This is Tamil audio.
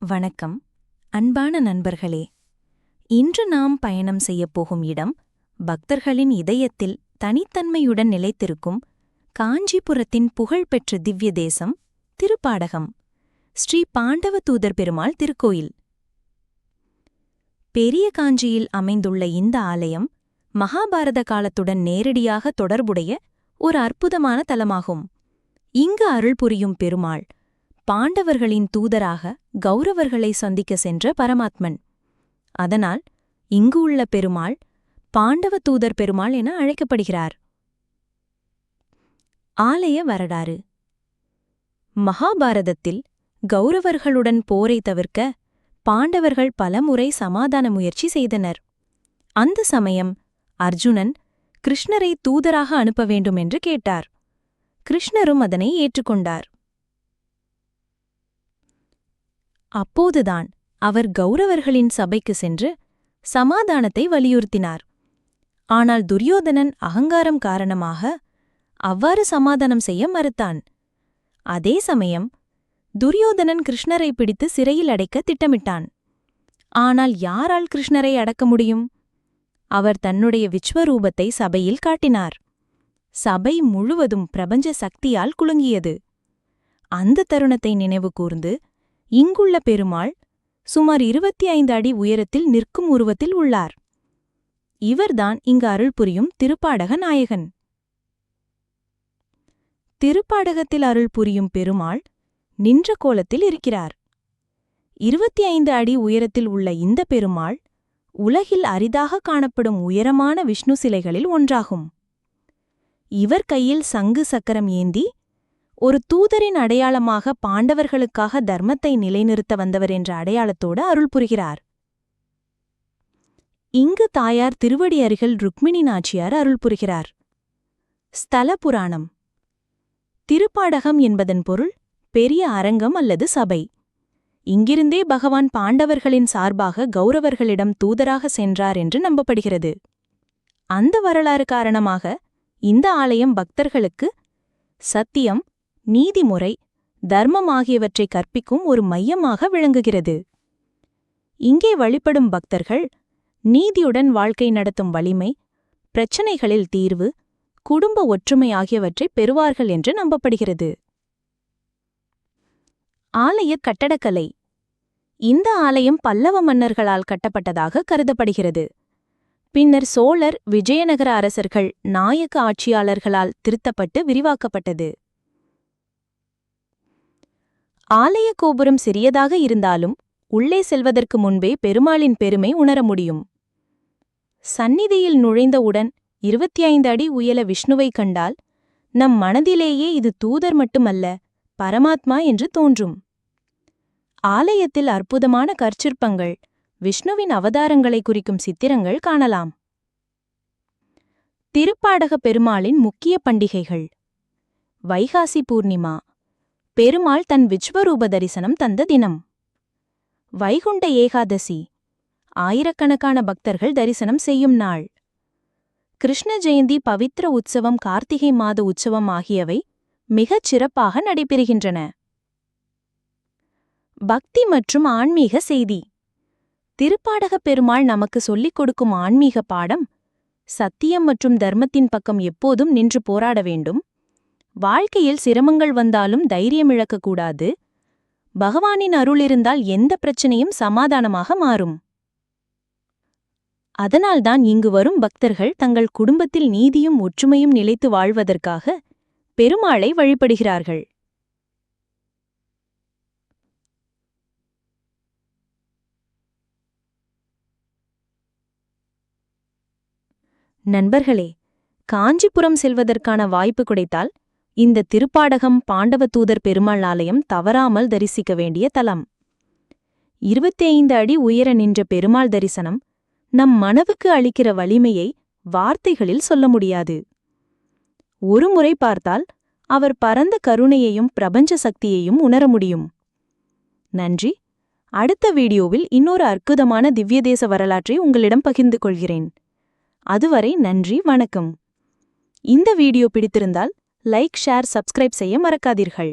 வணக்கம். அன்பான நண்பர்களே இன்று நாம் பயணம் செய்யப் போகும் இடம் பக்தர்களின் இதயத்தில் தனித்தன்மையுடன் நிலைத்திருக்கும் காஞ்சிபுரத்தின் புகழ்பெற்ற திவ்ய தேசம் திருப்பாடகம் ஸ்ரீ பாண்டவ தூதர் பெருமாள் திருக்கோயில். பெரிய காஞ்சியில் அமைந்துள்ள இந்த ஆலயம் மகாபாரத காலத்துடன் நேரடியாக தொடர்புடைய ஒரு அற்புதமான தலமாகும். இங்கு அருள் புரியும் பெருமாள் பாண்டவர்களின் தூதராக கௌரவர்களை சந்திக்க சென்ற பரமாத்மன். அதனால் இங்கு உள்ள பெருமாள் பாண்டவ தூதர் பெருமாள் என அழைக்கப்படுகிறார். ஆலய வரலாறு. மகாபாரதத்தில் கௌரவர்களுடன் போரை தவிர்க்க பாண்டவர்கள் பலமுறை சமாதான முயற்சி செய்தனர். அந்த சமயம் அர்ஜுனன் கிருஷ்ணரை தூதராக அனுப்ப வேண்டும் என்று கேட்டார். கிருஷ்ணரும் அதனை ஏற்றுக்கொண்டார். அப்போதுதான் அவர் கௌரவர்களின் சபைக்கு சென்று சமாதானத்தை வலியுறுத்தினார். ஆனால் துரியோதனன் அகங்காரம் காரணமாக அவ்வாறு சமாதானம் செய்ய மறுத்தான். அதே சமயம் துரியோதனன் கிருஷ்ணரை பிடித்து சிறையில் அடைக்க திட்டமிட்டான். ஆனால் யாரால் கிருஷ்ணரை அடக்க முடியும்? அவர் தன்னுடைய விஸ்வரூபத்தை சபையில் காட்டினார். சபை முழுவதும் பிரபஞ்ச சக்தியால் குலுங்கியது. அந்த தருணத்தை நினைவு கூர்ந்து இங்குள்ள பெருமாள் சுமார் இருபத்தி ஐந்து அடி உயரத்தில் நிற்கும் உருவத்தில் உள்ளார். இவர்தான் இங்கு அருள் புரியும் திருப்பாடக நாயகன். திருப்பாடகத்தில் அருள் புரியும் பெருமாள் நின்ற கோலத்தில் இருக்கிறார். இருபத்தி ஐந்து அடி உயரத்தில் உள்ள இந்த பெருமாள் உலகில் அரிதாக காணப்படும் உயரமான விஷ்ணு சிலைகளில் ஒன்றாகும். இவர் கையில் சங்கு சக்கரம் ஏந்தி ஒரு தூதரின் அடையாளமாக பாண்டவர்களுக்காக தர்மத்தை நிலைநிறுத்த வந்தவர் என்ற அடையாளத்தோடு அருள் புரிகிறார். இங்கு தாயார் திருவடி அருகில் ருக்மிணி நாச்சியார் அருள் புரிகிறார். ஸ்தல புராணம். திருப்பாடகம் என்பதன் பொருள் பெரிய அரங்கம் அல்லது சபை. இங்கிருந்தே பகவான் பாண்டவர்களின் சார்பாக கௌரவர்களிடம் தூதராக சென்றார் என்று நம்பப்படுகிறது. அந்த வரலாறு காரணமாக இந்த ஆலயம் பக்தர்களுக்கு சத்தியம் நீதிமுறை தர்மம் ஆகியவற்றை கற்பிக்கும் ஒரு மையமாக விளங்குகிறது. இங்கே வழிபடும் பக்தர்கள் நீதியுடன் வாழ்க்கை நடத்தும் வலிமை பிரச்சனைகளில் தீர்வு குடும்ப ஒற்றுமை ஆகியவற்றை பெறுவார்கள் என்று நம்பப்படுகிறது. ஆலய கட்டடக்கலை. இந்த ஆலயம் பல்லவ மன்னர்களால் கட்டப்பட்டதாக கருதப்படுகிறது. பின்னர் சோழர் விஜயநகர அரசர்கள் நாயக்க ஆட்சியாளர்களால் திருத்தப்பட்டு விரிவாக்கப்பட்டது. ஆலய கோபுரம் சிறியதாக இருந்தாலும் உள்ளே செல்வதற்கு முன்பே பெருமாளின் பெருமை உணர முடியும். சந்நிதியில் நுழைந்தவுடன் இருபத்தி ஐந்து அடி உயல விஷ்ணுவை கண்டால் நம் மனதிலேயே இது தூதர் மட்டுமல்ல பரமாத்மா என்று தோன்றும். ஆலயத்தில் அற்புதமான கற்சிற்பங்கள் விஷ்ணுவின் அவதாரங்களை குறிக்கும் சித்திரங்கள் காணலாம். திருப்பாடக பெருமாளின் முக்கிய பண்டிகைகள். வைகாசி பூர்ணிமா. பெருமாள் தன் விஸ்வரூப தரிசனம் தந்த தினம். வைகுண்ட ஏகாதசி. ஆயிரக்கணக்கான பக்தர்கள் தரிசனம் செய்யும் நாள். கிருஷ்ண ஜெயந்தி பவித்ர உற்சவம் கார்த்திகை மாத உற்சவம் ஆகியவை மிகச் சிறப்பாக நடைபெறுகின்றன. பக்தி மற்றும் ஆன்மீக செய்தி. திருப்பாடகப் பெருமாள் நமக்கு சொல்லிக் கொடுக்கும் ஆன்மீக பாடம் சத்தியம் மற்றும் தர்மத்தின் பக்கம் எப்போதும் நின்று போராட வேண்டும். வாழ்க்கையில் சிரமங்கள் வந்தாலும் தைரியம் இழக்கக்கூடாது. பகவானின் அருள் இருந்தால் எந்த பிரச்சனையும் சமாதானமாக மாறும். அதனால்தான் இங்கு வரும் பக்தர்கள் தங்கள் குடும்பத்தில் நீதியும் ஒற்றுமையும் நிலைத்து வாழ்வதற்காக பெருமாளை வழிபடுகிறார்கள். நண்பர்களே காஞ்சிபுரம் செல்வதற்கான வாய்ப்பு கிடைத்தால் இந்த திருப்பாடகம் பாண்டவ தூதர் பெருமாள் ஆலயம் தவறாமல் தரிசிக்க வேண்டிய தலம். இருபத்தைந்து அடி உயர நின்ற பெருமாள் தரிசனம் நம் மனவுக்கு அளிக்கிற வலிமையை வார்த்தைகளில் சொல்ல முடியாது. ஒருமுறை பார்த்தால் அவர் பரந்த கருணையையும் பிரபஞ்ச சக்தியையும் உணர முடியும். நன்றி. அடுத்த வீடியோவில் இன்னொரு அற்புதமான திவ்யதேச வரலாற்றை உங்களிடம் பகிர்ந்து கொள்கிறேன். அதுவரை நன்றி வணக்கம். இந்த வீடியோ பிடித்திருந்தால் லைக் ஷேர் சப்ஸ்கிரைப் செய்ய மறக்காதீர்கள்.